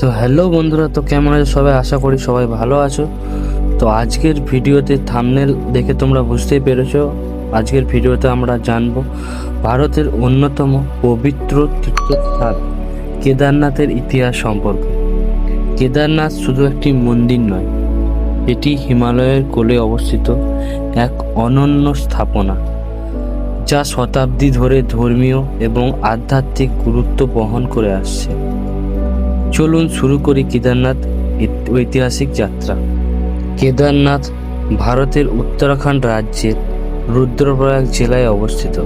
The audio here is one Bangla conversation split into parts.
তো হ্যালো বন্ধুরা, তো কেমন আছো? সবাই আশা করি সবাই ভালো আছো। তো আজকের ভিডিওতে থামনেল দেখে তোমরা বুঝতেই পেরেছ। আজকের ভিডিওতে আমরা জানব ভারতের অন্যতম পবিত্র তীর্থস্থান কেদারনাথের ইতিহাস সম্পর্কে। কেদারনাথ শুধু একটি মন্দির নয়, এটি হিমালয়ের কোলে অবস্থিত এক অনন্য স্থাপনা, যা শতাব্দী ধরে ধর্মীয় এবং আধ্যাত্মিক গুরুত্ব বহন করে আসছে। চলুন শুরু করি কেদারনাথ ঐতিহাসিক যাত্রা। কেদারনাথ ভারতের উত্তরাখণ্ড রাজ্যের রুদ্রপ্রয়াগ জেলায় অবস্থিত।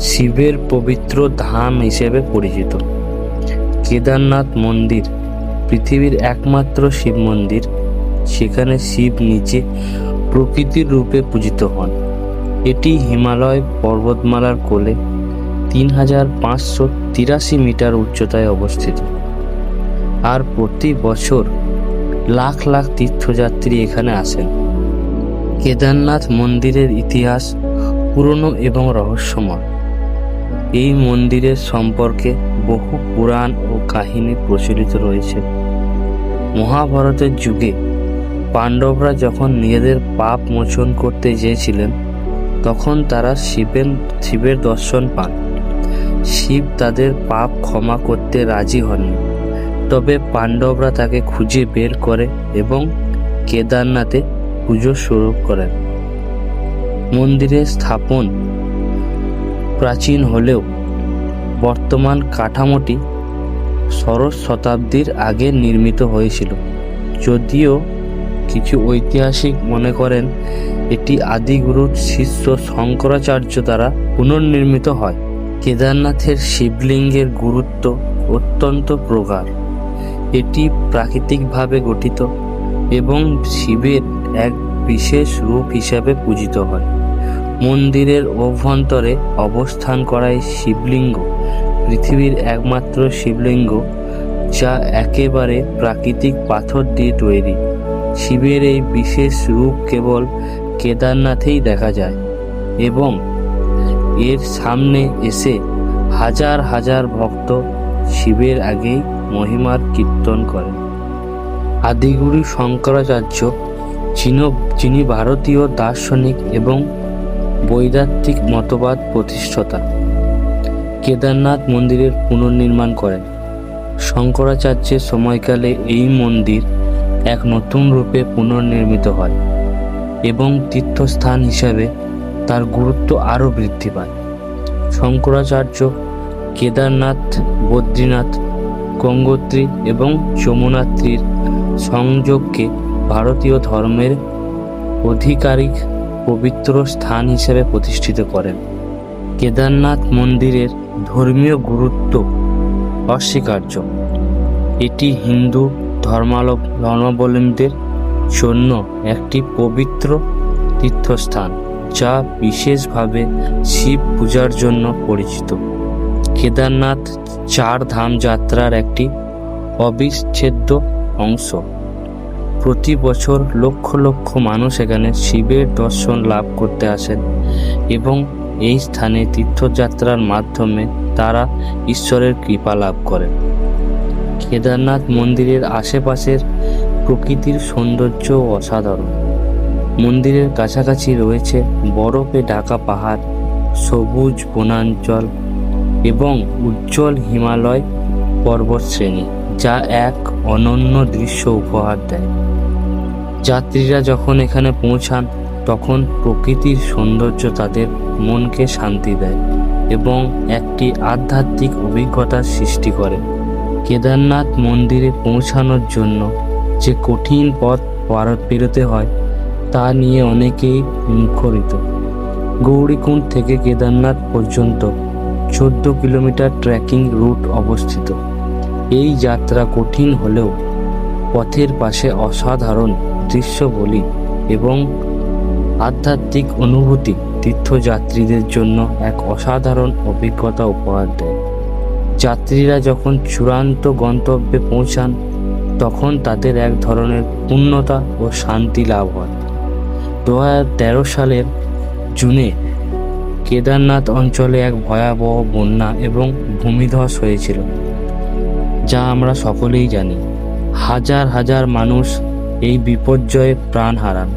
শিবের পবিত্র ধাম হিসেবে পরিচিত। কেদারনাথ মন্দির পৃথিবীর একমাত্র শিব মন্দির। সেখানে শিব নিচে প্রকৃতির রূপে পূজিত হন। এটি হিমালয় পর্বতমালার কোলে তিন হাজার পাঁচশো তিরাশি মিটার উচ্চতায় অবস্থিত। আর প্রতি বছর লাখ লাখ তীর্থযাত্রী এখানে আসেন। কেদারনাথ মন্দিরের ইতিহাস পুরনো এবং রহস্যময়। এই মন্দিরের সম্পর্কে বহু পুরাণ ও কাহিনী প্রচলিত রয়েছে। মহাভারতের যুগে পাণ্ডবরা যখন নিজেদের পাপ মোচন করতে চেয়েছিলেন, তখন তারা শিবের শিবের দর্শন পান। শিব তাদের পাপ ক্ষমা করতে রাজি হননি। তবে পাণ্ডবরা তাকে খুঁজে বের করে এবং কেদারনাথে পুজো শুরু করেন। মন্দিরের স্থাপন প্রাচীন হলেও বর্তমান কাঠামোটি ষোড়শ শতাব্দীর আগে নির্মিত হয়েছিল। যদিও কিছু ঐতিহাসিক মনে করেন, এটি আদিগুরুর শিষ্য শঙ্করাচার্য দ্বারা পুনর্নির্মিত হয়। কেদারনাথের শিবলিঙ্গের গুরুত্ব অত্যন্ত প্রগাঢ়। এটি প্রাকৃতিকভাবে গঠিত এবং শিবের এক বিশেষ রূপ হিসাবে পূজিত হয়। মন্দিরের অভ্যন্তরে অবস্থান করায় শিবলিঙ্গ। পৃথিবীর একমাত্র শিবলিঙ্গ, যা একেবারে প্রাকৃতিক পাথর দিয়ে তৈরি। শিবের এই বিশেষ রূপ কেবল কেদারনাথেই দেখা যায় এবং এর সামনে এসে হাজার হাজার ভক্ত শিবের আগেই মহিমার কীর্তন করেন আদিগুরু শঙ্করাচার্য, যিনি যিনি ভারতীয় দার্শনিক এবং বৈদাত্তিক মতবাদ প্রতিষ্ঠাতা, কেদারনাথ মন্দিরের পুনর্নির্মাণ করেন। শঙ্করাচার্যের সময়কালে এই মন্দির এক নতুন রূপে পুনর্নির্মিত হয় এবং তীর্থস্থান হিসাবে তার গুরুত্ব আরও বৃদ্ধি পায়। শঙ্করাচার্য কেদারনাথ, বদ্রীনাথ গঙ্গোত্রী এবং যমুনাত্রীর সংযোগকে ভারতীয় ধর্মের আধিকারিক পবিত্র স্থান হিসেবে প্রতিষ্ঠিত করেন। কেদারনাথ মন্দিরের ধর্মীয় গুরুত্ব অস্বীকার্য। এটি হিন্দু ধর্মাবলম্বীদের জন্য একটি পবিত্র তীর্থস্থান, যা বিশেষভাবে শিব পূজার জন্য পরিচিত। কেদারনাথ চার ধাম যাত্রার একটি অবিচ্ছেদ্য অংশ। প্রতি বছর লক্ষ লক্ষ মানুষ এখানে শিবের দর্শন লাভ করতে আসেন এবং এই স্থানে তীর্থযাত্রার মাধ্যমে তারা ঈশ্বরের কৃপা লাভ করেন। কেদারনাথ মন্দিরের আশেপাশের প্রকৃতির সৌন্দর্য অসাধারণ। মন্দিরের কাছাকাছি রয়েছে বরফে ঢাকা পাহাড়, সবুজ বনাঞ্চল এবং উজ্জ্বল হিমালয় পর্বতশ্রেণী যা এক অনন্য দৃশ্য উপহার দেয়। যাত্রীরা যখন এখানে পৌঁছান, তখন প্রকৃতির সৌন্দর্য তাদের মনকে শান্তি দেয় এবং একটি আধ্যাত্মিক অভিজ্ঞতার সৃষ্টি করে। কেদারনাথ মন্দিরে পৌঁছানোর জন্য যে কঠিন পথ পার- পেরোতে হয়, তা নিয়ে অনেকেই মুখরিত। গৌরীকুণ্ড থেকে কেদারনাথ পর্যন্ত চোদ্দ কিলোমিটার ট্রেকিং রুট অবস্থিত। এই যাত্রা কঠিন হলেও পথের পাশে অসাধারণ দৃশ্যবলী এবং আধ্যাত্মিক অনুভূতি তীর্থযাত্রীদের জন্য এক অসাধারণ অভিজ্ঞতা উপহার দেয়। যাত্রীরা যখন চূড়ান্ত গন্তব্যে পৌঁছান, তখন তাদের এক ধরনের পূর্ণতা ও শান্তি লাভ হয়। দু হাজার তেরো সালের জুনে কেদারনাথ অঞ্চলে এক ভয়াবহ বন্যা এবং ভূমিধস হয়েছিল, যা আমরা সকলেই জানি। হাজার হাজার মানুষ এই বিপর্যয়ে প্রাণ হারান।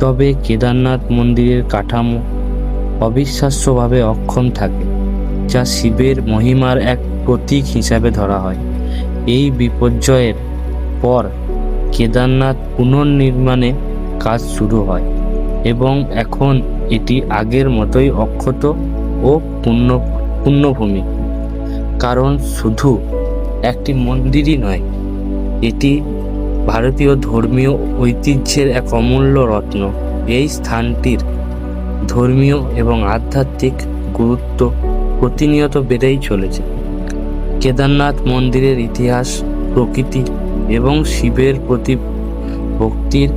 তবে কেদারনাথ মন্দিরের কাঠামো অবিশ্বাস্যভাবে অক্ষম থাকে, যা শিবের মহিমার এক প্রতীক হিসাবে ধরা হয়। এই বিপর্যয়ের পর কেদারনাথ পুনর্নির্মাণে কাজ শুরু হয় এবং এখন এটি আগের মতোই অক্ষত ও পূর্ণ, পূর্ণভূমি। কারণ শুধু একটি মন্দিরই নয়, এটি ভারতীয় ধর্মীয় ঐতিহ্যের এক অমূল্য রত্ন। এই স্থানটির ধর্মীয় এবং আধ্যাত্মিক গুরুত্ব প্রতিনিয়ত বেড়েই চলেছে। কেদারনাথ মন্দিরের ইতিহাস, প্রকৃতি এবং শিবের প্রতি ভক্তির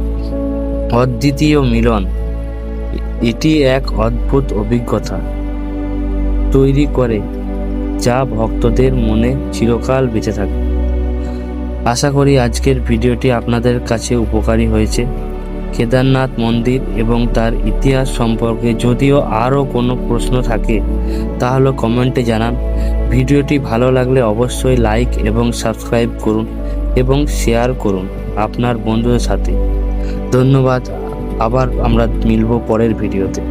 অদ্বিতীয় মিলন এটি এক অদ্ভুত অভিজ্ঞতা তৈরি করে, যা ভক্তদের মনে চিরকাল বেঁচে থাকে আশা করি আজকের ভিডিওটি আপনাদের কাছে উপকারী হয়েছে। কেদারনাথ মন্দির এবং তার ইতিহাস সম্পর্কে যদিও আরও কোনো প্রশ্ন থাকে, তাহলে কমেন্টে জানান। ভিডিওটি ভালো লাগলে অবশ্যই লাইক এবং সাবস্ক্রাইব করুন এবং শেয়ার করুন আপনার বন্ধুদের সাথে। ধন্যবাদ আবার আমরা মিলব পরের ভিডিওতে।